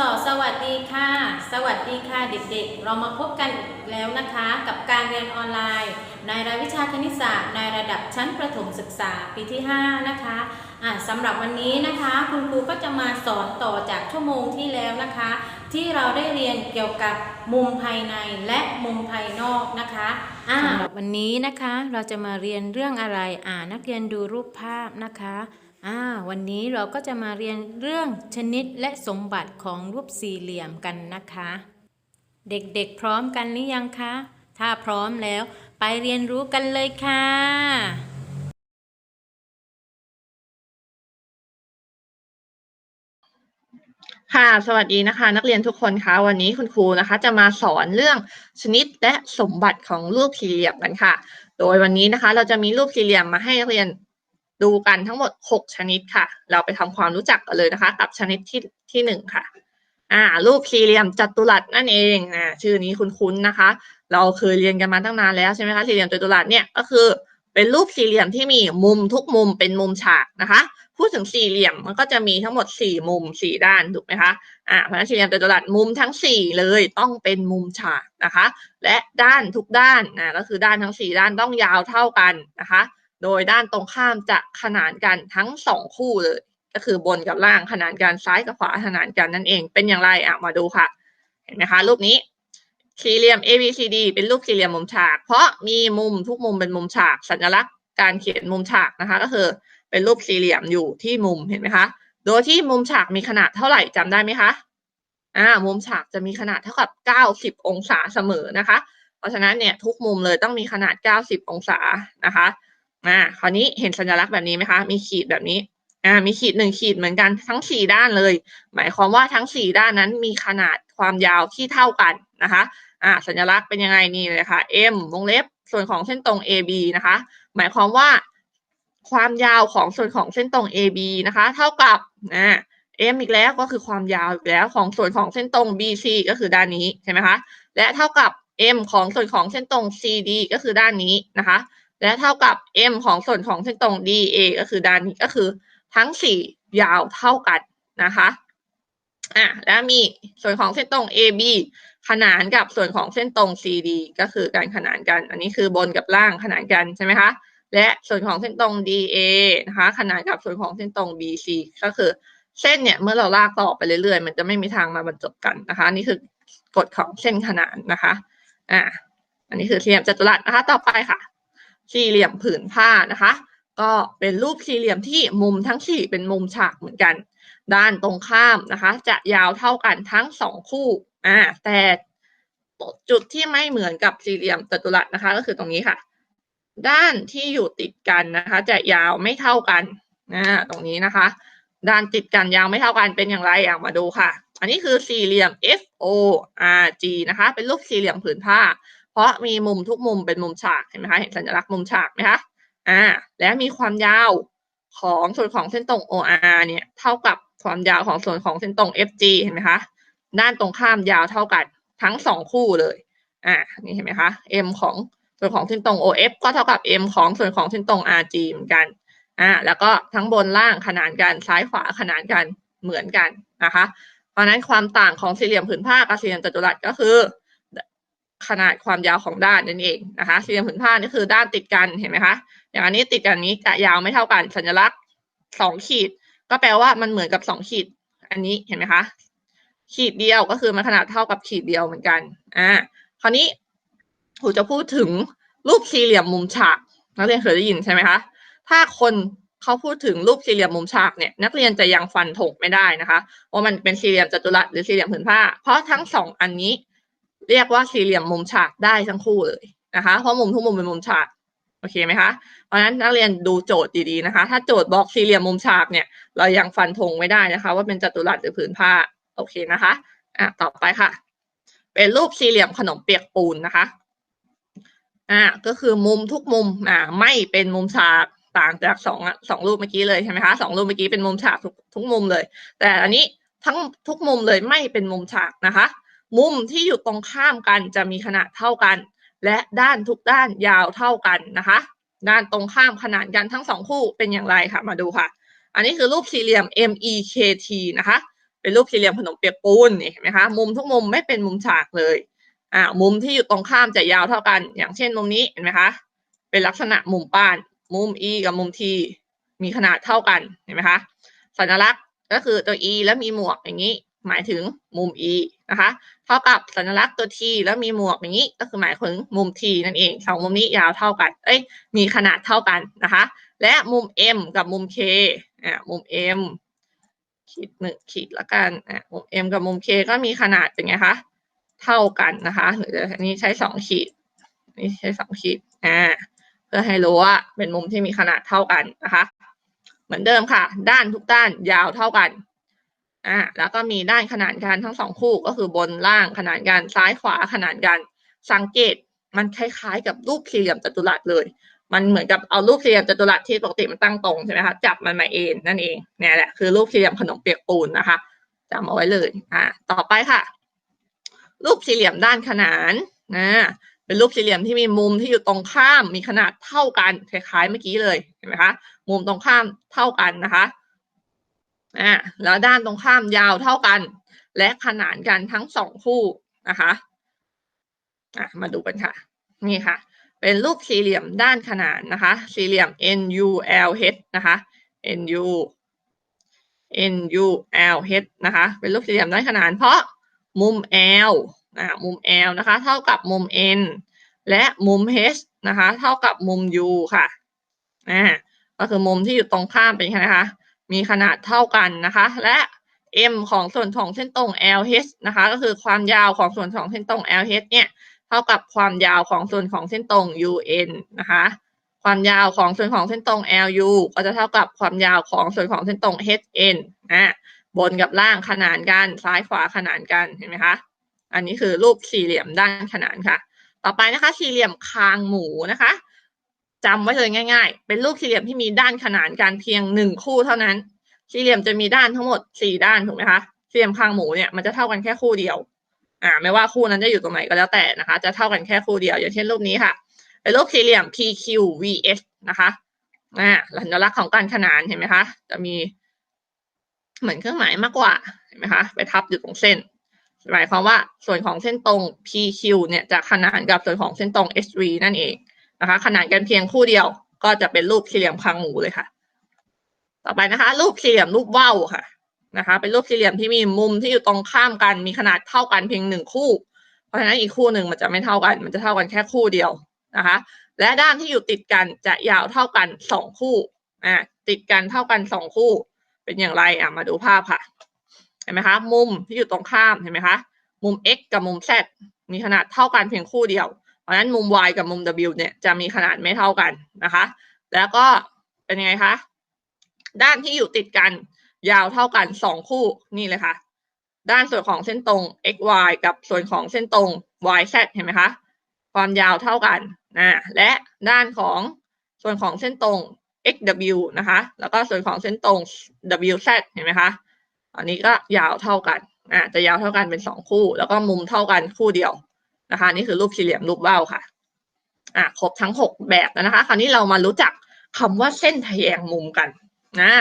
อสอสวัสดีค่ะ สวัสดีค่ะเด็กๆ เรามาพบกันอีกแล้วนะคะ กับการเรียนออนไลน์ ในรายวิชาคณิตศาสตร์ ในระดับชั้นประถมศึกษาปีที่ 5 นะคะะสำหรับวันนี้นะคะ คุณครูก็จะมาสอนต่อจากชั่วโมงที่แล้วนะคะ ที่เราได้เรียนเกี่ยวกับมุมภายในและมุมภายนอกนะคะะสำหรับวันนี้นะคะ เราจะมาเรียนเรื่องอะไรอ่านักเรียนดูรูปภาพนะคะ อ่าวันนี้เราก็จะมาเรียนเรื่องชนิดและสมบัติของรูปสี่เหลี่ยมกันนะคะ เด็กๆพร้อมกันหรือยังคะ ถ้าพร้อมแล้วไปเรียนรู้กันเลยค่ะ ค่ะ สวัสดีนะคะ นักเรียนทุกคนคะวันนี้คุณครูนะคะ จะมาสอนเรื่องชนิดและสมบัติของรูปสี่เหลี่ยมกันค่ะ โดยวันนี้นะคะ เราจะมีรูปสี่เหลี่ยมมาให้นักเรียน ดูกันทั้งหมด 6 ชนิดค่ะ เราไปทำความรู้จักกันเลยนะคะ กับชนิดที่ที่หนึ่งค่ะ อ่า รูปสี่เหลี่ยมจัตุรัสนั่นเองอ่าชื่อนี้คุ้นๆนะคะ เราเคยเรียนกันมาตั้งนานแล้วใช่ไหมคะสี่เหลี่ยมจัตุรัสเนี่ยก็คือเป็นรูปสี่เหลี่ยมที่มีมุมทุกมุมเป็นมุมฉากนะคะ พูดถึงสี่เหลี่ยมมันก็จะมีทั้งหมดสี่มุมสี่ด้านถูกไหมคะอ่าเพราะฉะนั้นสี่เหลี่ยมจัตุรัสมุมทั้งสี่เลยต้องเป็นมุมฉากนะคะ และด้านทุกด้านนะก็คือด้านทั้งสี่ด้านต้องยาวเท่ากันนะคะ โดยด้านตรงข้ามจะขนานกันทั้งสองคู่เลย ก็คือบนกับล่างขนานกันซ้ายกับขวาขนานกันนั่นเอง เป็นอย่างไรอะมาดูค่ะ เห็นไหมคะ รูปนี้สี่เหลี่ยม A B C D เป็นรูปสี่เหลี่ยมมุมฉาก เพราะมีมุมทุกมุมเป็นมุมฉาก สัญลักษณ์การเขียนมุมฉากนะคะ ก็คือเป็นรูปสี่เหลี่ยมอยู่ที่มุมเห็นไหมคะ โดยที่มุมฉากมีขนาดเท่าไหร่จำได้ไหมคะอ่ามุมฉากจะมีขนาดเท่ากับ 90 องศาเสมอนะคะ เพราะฉะนั้นเนี่ยทุกมุมเลยต้องมีขนาด 90 องศานะคะ อ่าคราวนี้เห็นสัญลักษณ์แบบนี้ไหมคะ มีขีดแบบนี้อ่ามีขีดหนึ่งขีดเหมือนกันทั้งสี่ด้านเลย หมายความว่าทั้งสี่ด้านนั้นมีขนาดความยาวที่เท่ากันนะคะอ่าสัญลักษณ์เป็นยังไงนี่เลยค่ะ M วงเล็บส่วนของเส้นตรง AB นะคะ หมายความว่าความยาวของส่วนของเส้นตรง AB นะคะ เท่ากับอ่า M อีกแล้วก็คือความยาวอีกแล้วของส่วนของเส้นตรง BC ก็คือด้านนี้ใช่ไหมคะและเท่ากับ M ของส่วนของเส้นตรง CD ก็คือด้านนี้นะคะ และเท่ากับ M ของส่วนของเส้นตรง DA ก็คือด้านนี้ก็คือทั้งสี่ยาวเท่ากันนะคะอะแล้วมีส่วนของเส้นตรง AB ขนานกับส่วนของเส้นตรง CD ก็คือการขนานกัน อันนี้คือบนกับล่างขนานกันใช่ไหมคะและส่วนของเส้นตรง DA นะคะขนานกับส่วนของเส้นตรง BC ก็คือเส้นเนี่ยเมื่อเราลากต่อไปเรื่อยๆ มันจะไม่มีทางมาบรรจบกันนะคะ นี่คือกฎของเส้นขนานนะคะอ่าอันนี้คือเหลี่ยมจัตุรัสนะคะ ต่อไปค่ะ สี่เหลี่ยมผืนผ้านะคะ ก็เป็นรูปสี่เหลี่ยมที่มุมทั้งสี่เป็นมุมฉากเหมือนกัน ด้านตรงข้ามนะคะ จะยาวเท่ากันทั้งสองคู่อ่าแต่จุดที่ไม่เหมือนกับสี่เหลี่ยมจัตุรัสนะคะ ก็คือตรงนี้ค่ะ ด้านที่อยู่ติดกันนะคะ จะยาวไม่เท่ากันนะตรงนี้นะคะ ด้านติดกันยาวไม่เท่ากันเป็นอย่างไรอะมาดูค่ะ อันนี้คือสี่เหลี่ยม F O R G นะคะ เป็นรูปสี่เหลี่ยมผืนผ้า เพราะมีมุมทุกมุมเป็นมุมฉากเห็นไหมคะเห็นสัญลักษณ์มุมฉากไหมคะอ่า และมีความยาวของส่วนของเส้นตรง OR เนี่ยเท่ากับความยาวของส่วนของเส้นตรง FG เห็นไหมคะด้านตรงข้ามยาวเท่ากันทั้งสองคู่เลยอ่านี่เห็นไหมคะ M ของส่วนของเส้นตรง OF ก็เท่ากับ M ของส่วนของเส้นตรง RG เหมือนกันอ่าแล้วก็ทั้งบนล่างขนานกันซ้ายขวาขนานกันเหมือนกันนะคะ เพราะนั้นความต่างของสี่เหลี่ยมผืนผ้ากับสี่เหลี่ยมจัตุรัสก็คือ ขนาดความยาวของด้านนั่นเองนะคะสี่เหลี่ยมผืนผ้านี่คือด้านติดกันเห็นไหมคะอย่างอันนี้ติดกันนี้จะยาวไม่เท่ากันสัญลักษณ์สองขีด ก็แปลว่ามันเหมือนกับสองขีด อันนี้เห็นไหมคะขีดเดียวก็คือมันขนาดเท่ากับขีดเดียวเหมือนกันอ่าคราวนี้ครูจะพูดถึงรูปสี่เหลี่ยมมุมฉากนักเรียนเคยได้ยินใช่ไหมคะถ้าคนเขาพูดถึงรูปสี่เหลี่ยมมุมฉากเนี่ยนักเรียนจะยังฟันธงไม่ได้นะคะว่ามันเป็นสี่เหลี่ยมจัตุรัสหรือสี่เหลี่ยมผืนผ้า เพราะทั้งสองอันนี้ เรียกว่าสี่เหลี่ยมมุมฉากได้ทั้งคู่เลยนะคะ เพราะมุมทุกมุมเป็นมุมฉากโอเคไหมคะเพราะฉะนั้นนักเรียนดูโจทย์ดีๆนะคะ ถ้าโจทย์บอกสี่เหลี่ยมมุมฉากเนี่ย เรายังฟันธงไม่ได้นะคะ ว่าเป็นจัตุรัสหรือผืนผ้าโอเคนะคะอะต่อไปค่ะ เป็นรูปสี่เหลี่ยมขนมเปียกปูนนะคะอ่าก็คือมุมทุกมุมอ่าไม่เป็นมุมฉากต่างจากสองอะสองรูปเมื่อกี้เลยใช่ไหมคะสองรูปเมื่อกี้เป็นมุมฉากทุกทุกมุมเลย แต่อันนี้ทั้งทุกมุมเลยไม่เป็นมุมฉากนะคะ มุมที่อยู่ตรงข้ามกันจะมีขนาดเท่ากัน และด้านทุกด้านยาวเท่ากันนะคะ ด้านตรงข้ามขนานกันทั้งสองคู่เป็นอย่างไรค่ะมาดูค่ะ อันนี้คือรูปสี่เหลี่ยม MEKT นะคะ เป็นรูปสี่เหลี่ยมขนมเปียกปูนเห็นไหมคะมุมทุกมุมไม่เป็นมุมฉากเลยอ่ามุมที่อยู่ตรงข้ามจะยาวเท่ากัน อย่างเช่นมุมนี้เห็นไหมคะ เป็นลักษณะมุมป้านมุม e กับมุม t มีขนาดเท่ากันเห็นไหมคะสัญลักษณ์ก็คือตัว e แล้วมีหมวกอย่างนี้ หมายถึงมุม e นะคะเท่ากับสัญลักษณ์ตัว t แล้วมีหมวกอย่างนี้ ก็คือหมายถึงมุม t นั่นเองสองมุมนี้ยาวเท่ากัน เอ้ยมีขนาดเท่ากันนะคะ และมุม m กับมุม k อ่ามุม m ขีดหนึ่งขีดละกันอ่ามุม m กับมุม k ก็มีขนาดเป็นไงคะเท่ากันนะคะหรืออันนี้ใช้สองขีดนนี่ใช้สองขีดอ่าเพื่อให้รู้ว่าเป็นมุมที่มีขนาดเท่ากันนะคะ เหมือนเดิมค่ะ ด้านทุกด้านยาวเท่ากัน อ่าแล้วก็มีด้านขนานกันทั้งสองคู่ก็คือบนล่างขนานกันซ้ายขวาขนานกันสังเกตมันคล้ายๆกับรูปสี่เหลี่ยมจัตุรัสเลย มันเหมือนกับเอารูปสี่เหลี่ยมจัตุรัสที่ปกติมันตั้งตรงใช่ไหมคะจับมันมาเองนั่นเองเนี่ยแหละคือรูปสี่เหลี่ยมขนมเปียกปูนนะคะจำเอาไว้เลยอ่าต่อไปค่ะ รูปสี่เหลี่ยมด้านขนานนะเป็นรูปสี่เหลี่ยมที่มีมุมที่อยู่ตรงข้ามมีขนาดเท่ากันคล้ายๆเมื่อกี้เลยเห็นไหมคะมุมตรงข้ามเท่ากันนะคะ อ่าแล้วด้านตรงข้ามยาวเท่ากัน และขนานกันทั้งสองคู่นะคะอะมาดูกันค่ะ นี่ค่ะ เป็นรูปสี่เหลี่ยมด้านขนานนะคะ สี่เหลี่ยม NULH นะคะ NU NULH นะคะ เป็นรูปสี่เหลี่ยมด้านขนาน เพราะมุม L อ่ามุม L นะคะ เท่ากับมุม N และมุม H นะคะ เท่ากับมุม U ค่ะอ่าก็คือมุมที่อยู่ตรงข้ามเป็นไงนะคะ มีขนาดเท่ากันนะคะ และ m ของส่วนของเส้นตรง LH นะคะ ก็คือความยาวของส่วนของเส้นตรง LH เนี่ยเท่ากับความยาวของส่วนของเส้นตรง UN นะคะ ความยาวของส่วนของเส้นตรง LU ก็จะเท่ากับความยาวของส่วนของเส้นตรง HN อะบนกับล่างขนานกันซ้ายขวาขนานกันเห็นไหมคะ อันนี้คือรูปสี่เหลี่ยมด้านขนานค่ะ ต่อไปนะคะ สี่เหลี่ยมคางหมูนะคะ จำไว้เลยง่าย ๆ เป็นรูปสี่เหลี่ยมที่มีด้านขนานกันเพียงหนึ่งคู่เท่านั้น สี่เหลี่ยมจะมีด้านทั้งหมดสี่ด้านถูกไหมคะสี่เหลี่ยมคางหมูเนี่ยมันจะเท่ากันแค่คู่เดียว อ่า ไม่ว่าคู่นั้นจะอยู่ตรงไหนก็แล้วแต่นะคะ จะเท่ากันแค่คู่เดียว อย่างเช่นรูปนี้ค่ะ เป็นรูปสี่เหลี่ยม PQVS นะคะ อ่าสัญลักษณ์ของการขนานเห็นไหมคะ จะมี เหมือนเครื่องหมายมากกว่าเห็นไหมคะ ไปทับอยู่ตรงเส้น หมายความว่าส่วนของเส้นตรง PQ เนี่ยจะขนานกับส่วนของเส้นตรง SV นั่นเอง นะคะ ขนานกันเพียงคู่เดียว ก็จะเป็นรูปสี่เหลี่ยมคางหมูเลยค่ะ ต่อไปนะคะ รูปสี่เหลี่ยมรูปว่าวค่ะนะคะ เป็นรูปสี่เหลี่ยมที่มีมุมที่อยู่ตรงข้ามกันมีขนาดเท่ากันเพียงหนึ่งคู่ เพราะฉะนั้นอีกคู่หนึ่งมันจะไม่เท่ากัน มันจะเท่ากันแค่คู่เดียวนะคะ และด้านที่อยู่ติดกันจะยาวเท่ากันสองคู่อ่าติดกันเท่ากันสองคู่ เป็นอย่างไรอะมาดูภาพค่ะเห็นไหมคะ มุมที่อยู่ตรงข้ามเห็นไหมคะมุม x กับมุม z มีขนาดเท่ากันเพียงคู่เดียว ราะนั้นมุม y กับมุม w เนี่ยจะมีขนาดไม่เท่ากันนะคะ แล้วก็เป็นยังไงคะ ด้านที่อยู่ติดกันยาวเท่ากันสองคู่นี่เลยค่ะ ด้านส่วนของเส้นตรง x y กับส่วนของเส้นตรง y z เห็นไหมคะ ความยาวเท่ากันนะและด้านของส่วนของเส้นตรง x w นะคะ แล้วก็ส่วนของเส้นตรง w z เห็นไหมคะ อันนี้ก็ยาวเท่ากันอ่าจะยาวเท่ากันเป็นสองคู่ แล้วก็มุมเท่ากันคู่เดียว นะคะนี่คือรูปสี่เหลี่ยมรูปว่าวค่ะอ่าครบทั้งหกแบบแล้วนะคะ คราวนี้เรามารู้จักคำว่าเส้นทะแยงมุมกันนะ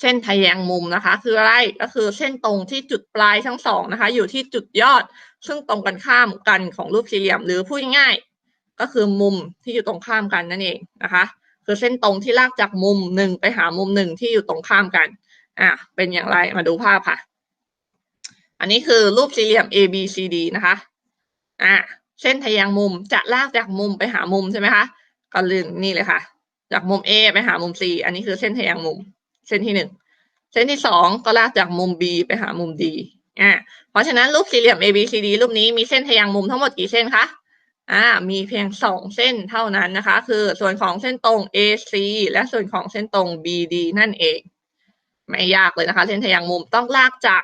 เส้นทะแยงมุมนะคะ คืออะไรก็คือเส้นตรงที่จุดปลายทั้งสองนะคะ อยู่ที่จุดยอด ซึ่งตรงกันข้ามกันของรูปสี่เหลี่ยมหรือพูดง่ายๆก็คือมุมที่อยู่ตรงข้ามกันนั่นเองนะคะ คือเส้นตรงที่ลากจากมุมหนึ่งไปหามุมหนึ่งที่อยู่ตรงข้ามกันอะเป็นอย่างไรมาดูภาพค่ะ อันนี้คือรูปสี่เหลี่ยม A B C D นะคะ อะเส้นทะแยงมุมจะลากจากมุมไปหามุมใช่ไหมคะก็ลืมนี่เลยค่ะ จากมุม A ไปหามุม C อันนี้คือเส้นทะแยงมุม เส้นที่หนึ่งเส้นที่สองก็ลากจากมุม B ไปหามุม D อะเพราะฉะนั้นรูปสี่เหลี่ยม A B C D รูปนี้มีเส้นทะแยงมุมทั้งหมดกี่เส้นคะอ่ามีเพียงสองเส้นเท่านั้นนะคะ คือส่วนของเส้นตรง AC และส่วนของเส้นตรง BD นั่นเอง ไม่ยากเลยนะคะ เส้นทะแยงมุมต้องลากจาก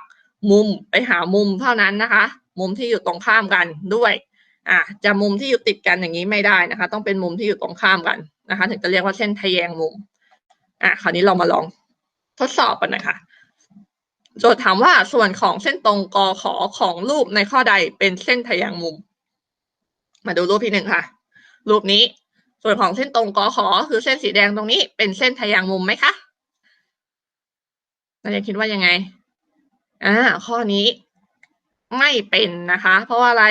มุมไปหามุมเท่านั้นนะคะ มุมที่อยู่ตรงข้ามกันด้วยอะจะมุมที่อยู่ติดกันอย่างนี้ไม่ได้นะคะ ต้องเป็นมุมที่อยู่ตรงข้ามกันนะคะ ถึงจะเรียกว่าเส้นทะแยงมุมอะคราวนี้เรามาลองทดสอบกันนะคะโจทย์ถามว่าส่วนของเส้นตรงกอขอของรูปในข้อใดเป็นเส้นทะแยงมุม มาดูรูปที่หนึ่งค่ะ รูปนี้ ส่วนของเส้นตรงกอขอคือเส้นสีแดงตรงนี้ เป็นเส้นทะแยงมุมไหมคะนักเรียนคิดว่ายังไงอ่าข้อนี้ ไม่เป็นนะคะ เพราะว่าอะไร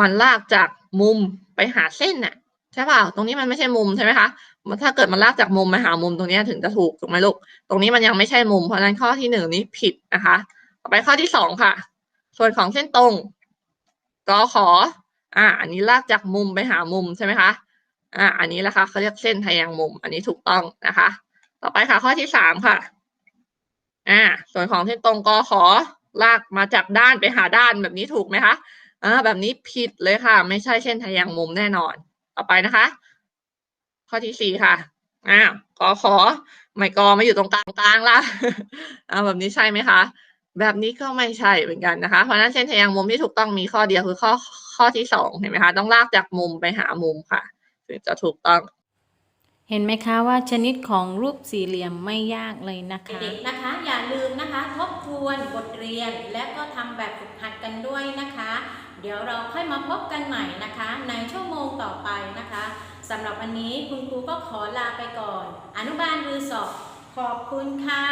มันลากจากมุมไปหาเส้นน่ะใช่เปล่าตรงนี้มันไม่ใช่มุมใช่ไหมคะมันถ้าเกิดมันลากจากมุมไปหามุมตรงนี้ถึงจะถูกถูกไหมลูกตรงนี้มันยังไม่ใช่มุม เพราะนั้นข้อที่หนึ่งนี้ผิดนะคะ ต่อไปข้อที่สองค่ะ ส่วนของเส้นตรงกอขออ่า อันนี้ลากจากมุมไปหามุมใช่ไหมคะอ่า อันนี้แหละค่ะเขาเรียกเส้นทแยงมุม อันนี้ถูกต้องนะคะ ต่อไปค่ะข้อที่สามค่ะ อ่า ส่วนของเส้นตรงกอขอ ลากมาจากด้านไปหาด้านแบบนี้ถูกไหมคะอ่าแบบนี้ผิดเลยค่ะ ไม่ใช่เส้นทแยงมุมแน่นอน ต่อไปนะคะ ข้อที่สี่ค่ะอ่ากอขอไม่กอมาอยู่ตรงกลางกลางล่ะอ่าแบบนี้ใช่ไหมคะแบบนี้ก็ไม่ใช่เหมือนกันนะคะ เพราะฉะนั้นเส้นทแยงมุมที่ถูกต้องมีข้อเดียวคือข้อข้อที่สองเห็นไหมคะต้องลากจากมุมไปหามุมค่ะถึงจะถูกต้อง เห็นไหมคะว่าชนิดของรูปสี่เหลี่ยมไม่ยากเลยนะคะเด็กๆนะคะอย่าลืมนะคะ ทบทวนบทเรียนและก็ทำแบบฝึกหัดกันด้วยนะคะ เดี๋ยวเราค่อยมาพบกันใหม่นะคะ ในชั่วโมงต่อไปนะคะสำหรับวันนี้คุณครูก็ขอลาไปก่อน อนุบาลรือสอบขอบคุณค่ะ